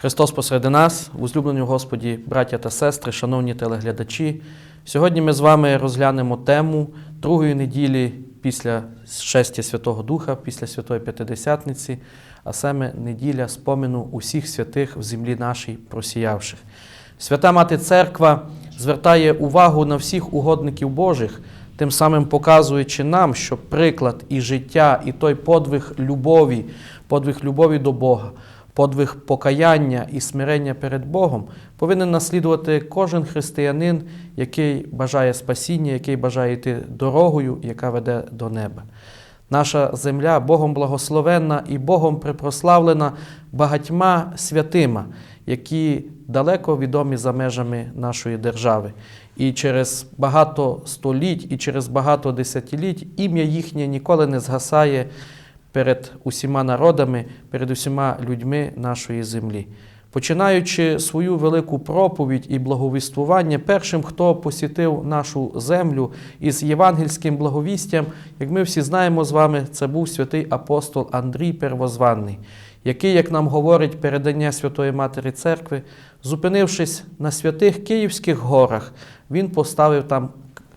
Христос посеред нас, возлюблені в Господі, браття та сестри, шановні телеглядачі. Сьогодні ми з вами розглянемо тему другої неділі після шестя Святого Духа, після Святої П'ятидесятниці, а саме неділя спомину усіх святих в землі нашій просіявших. Свята Мати Церква звертає увагу на всіх угодників Божих, тим самим показуючи нам, що приклад і життя, і той подвиг любові, подвиг любові до Бога, подвиг покаяння і смирення перед Богом повинен наслідувати кожен християнин, який бажає спасіння, який бажає йти дорогою, яка веде до неба. Наша земля Богом благословенна і Богом припрославлена багатьма святима, які далеко відомі за межами нашої держави. І через багато століть, і через багато десятиліть ім'я їхнє ніколи не згасає перед усіма народами, перед усіма людьми нашої землі. Починаючи свою велику проповідь і благовіствування, першим, хто посітив нашу землю із євангельським благовістям, як ми всі знаємо з вами, це був святий апостол Андрій Первозванний, який, як нам говорить передання Святої Матері Церкви, зупинившись на святих Київських горах, він поставив там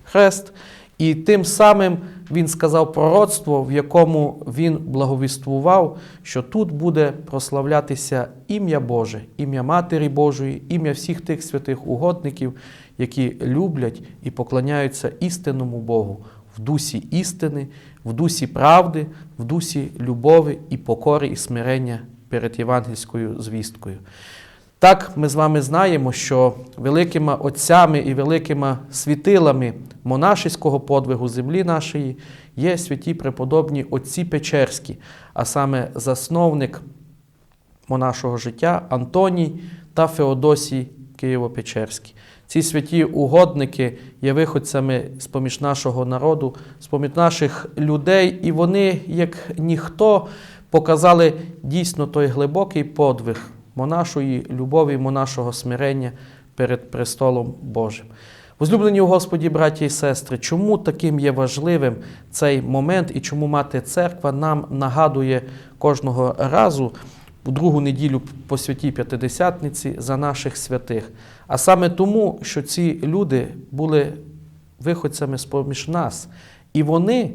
хрест. І тим самим він сказав пророцтво, в якому він благовіствував, що тут буде прославлятися ім'я Боже, ім'я Матері Божої, ім'я всіх тих святих угодників, які люблять і поклоняються істинному Богу в дусі істини, в дусі правди, в дусі любові і покори і смирення перед євангельською звісткою. Так, ми з вами знаємо, що великими отцями і великими світилами монашеського подвигу землі нашої є святі преподобні отці Печерські, а саме засновник монашого життя Антоній та Феодосій Києво-Печерський. Ці святі угодники є виходцями з поміж нашого народу, з поміж наших людей, і вони, як ніхто, показали дійсно той глибокий подвиг монашої любові, монашого смирення перед престолом Божим. Возлюблені у Господі, браті і сестри, чому таким є важливим цей момент і чому мати церква нам нагадує кожного разу у другу неділю по святій П'ятидесятниці за наших святих? А саме тому, що ці люди були виходцями з поміж нас, і вони,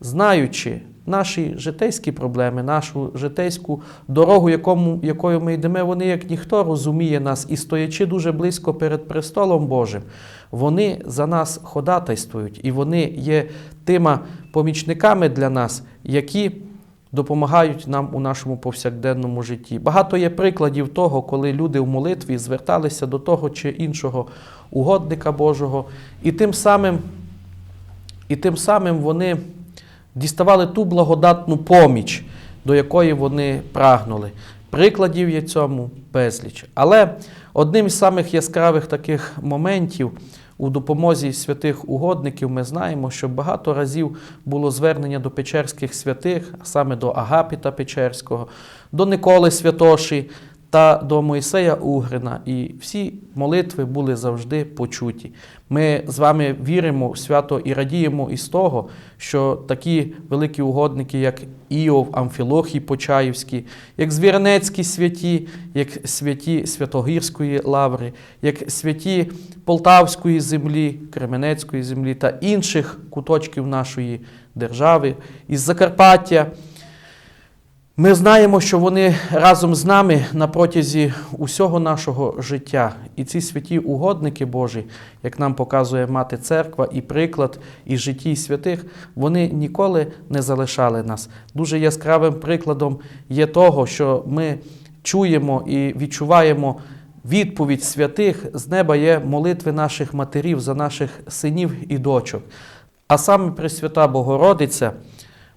знаючи наші житейські проблеми, нашу житейську дорогу, якому, якою ми йдемо, вони, як ніхто, розуміє нас і стоячи дуже близько перед престолом Божим, вони за нас ходатайствують, і вони є тими помічниками для нас, які допомагають нам у нашому повсякденному житті. Багато є прикладів того, коли люди в молитві зверталися до того чи іншого угодника Божого, і тим самим, і тим самим вони діставали ту благодатну поміч, до якої вони прагнули. Прикладів є цьому безліч. Але одним із самих яскравих таких моментів у допомозі святих угодників ми знаємо, що багато разів було звернення до печерських святих, а саме до Агапіта Печерського, до Николи Святоші та до Мойсея Угрина. І всі молитви були завжди почуті. Ми з вами віримо в свято і радіємо із того, що такі великі угодники, як Іов, Амфілохій Почаївський, як Звірнецькі святі, як святі Святогірської лаври, як святі Полтавської землі, Кременецької землі та інших куточків нашої держави, із Закарпаття. Ми знаємо, що вони разом з нами на протязі усього нашого життя. І ці святі угодники Божі, як нам показує мати церква і приклад із житті святих, вони ніколи не залишали нас. Дуже яскравим прикладом є того, що ми чуємо і відчуваємо відповідь святих з неба є молитви наших матерів за наших синів і дочок. А саме Пресвята Богородиця.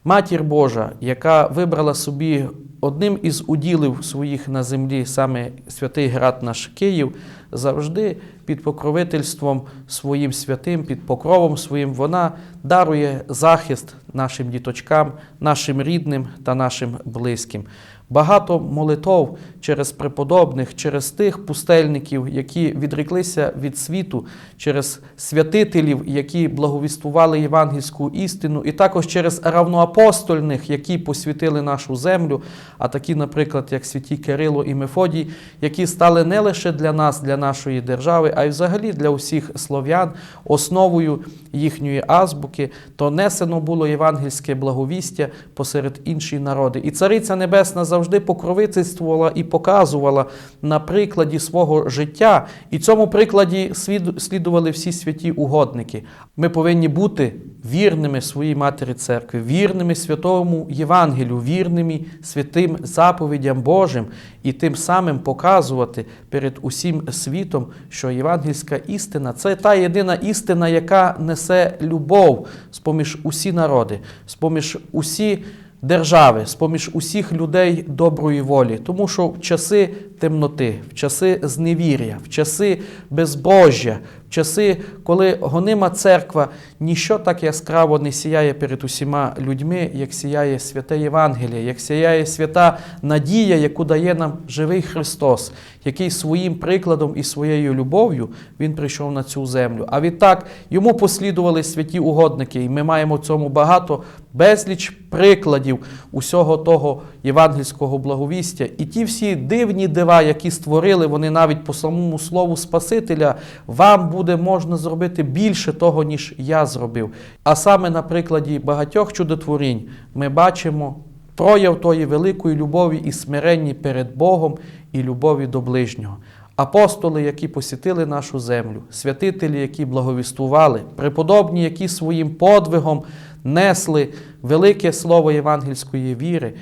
Матір Божа, яка вибрала собі одним із уділів своїх на землі, саме святий град наш Київ, завжди під покровительством своїм святим, під покровом своїм, вона дарує захист нашим діточкам, нашим рідним та нашим близьким. Багато молитов через преподобних, через тих пустельників, які відреклися від світу, через святителів, які благовіствували євангельську істину, і також через равноапостольних, які посвятили нашу землю, а такі, наприклад, як святі Кирило і Мефодій, які стали не лише для нас, для нашої держави, а й взагалі для усіх слов'ян, основою їхньої азбуки, то несено було євангельське благовістя посеред інші народи. І Цариця Небесна завжди покровительствувала і показувала на прикладі свого життя, і цьому прикладі слідували всі святі угодники. Ми повинні бути вірними своїй матері церкви, вірними святому Євангелію, вірними святим заповідям Божим, і тим самим показувати перед усім світом, що євангельська істина це та єдина істина, яка несе любов з-поміж усі народи, з-поміж усі держави, з-поміж усіх людей доброї волі. Тому що в часи темноти, в часи зневір'я, в часи безбожжя, часи, коли гонима церква, ніщо так яскраво не сіяє перед усіма людьми, як сіяє святе Євангеліє, як сіяє свята надія, яку дає нам живий Христос, який своїм прикладом і своєю любов'ю Він прийшов на цю землю. А відтак йому послідували святі угодники, і ми маємо в цьому багато безліч прикладів усього того євангельського благовістя. І ті всі дивні дива, які створили, вони навіть по самому слову Спасителя, вам буде можна зробити більше того, ніж я зробив. А саме на прикладі багатьох чудотворінь ми бачимо прояв тої великої любові і смиренні перед Богом і любові до ближнього. Апостоли, які посітили нашу землю, святителі, які благовіствували, преподобні, які своїм подвигом несли велике слово євангельської віри,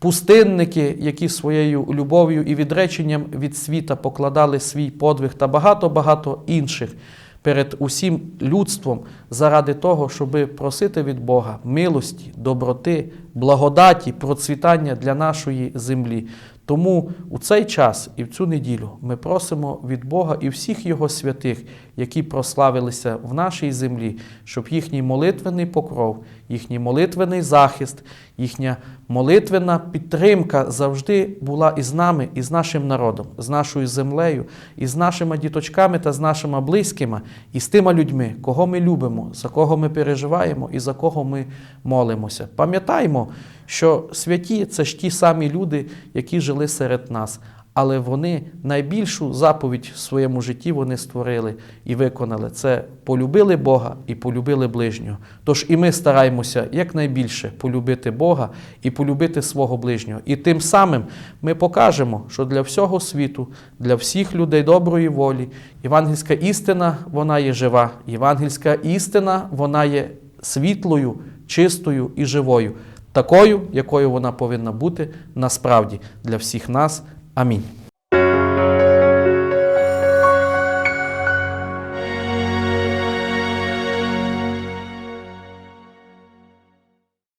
пустинники, які своєю любов'ю і відреченням від світа покладали свій подвиг та багато-багато інших перед усім людством заради того, щоби просити від Бога милості, доброти, благодаті, процвітання для нашої землі. Тому у цей час і в цю неділю ми просимо від Бога і всіх Його святих, які прославилися в нашій землі, щоб їхній молитвений покров, їхній молитвений захист, їхня молитвена підтримка завжди була із нами, і з нашим народом, з нашою землею, і з нашими діточками та з нашими близькими, і з тими людьми, кого ми любимо, за кого ми переживаємо і за кого ми молимося. Пам'ятаємо, що святі це ж ті самі люди, які жили серед нас. Але вони найбільшу заповідь в своєму житті вони створили і виконали. Це полюбили Бога і полюбили ближнього. Тож і ми стараємося якнайбільше полюбити Бога і полюбити свого ближнього. І тим самим ми покажемо, що для всього світу, для всіх людей доброї волі, євангельська істина вона є жива. Євангельська істина вона є світлою, чистою і живою, такою, якою вона повинна бути насправді для всіх нас. Амінь.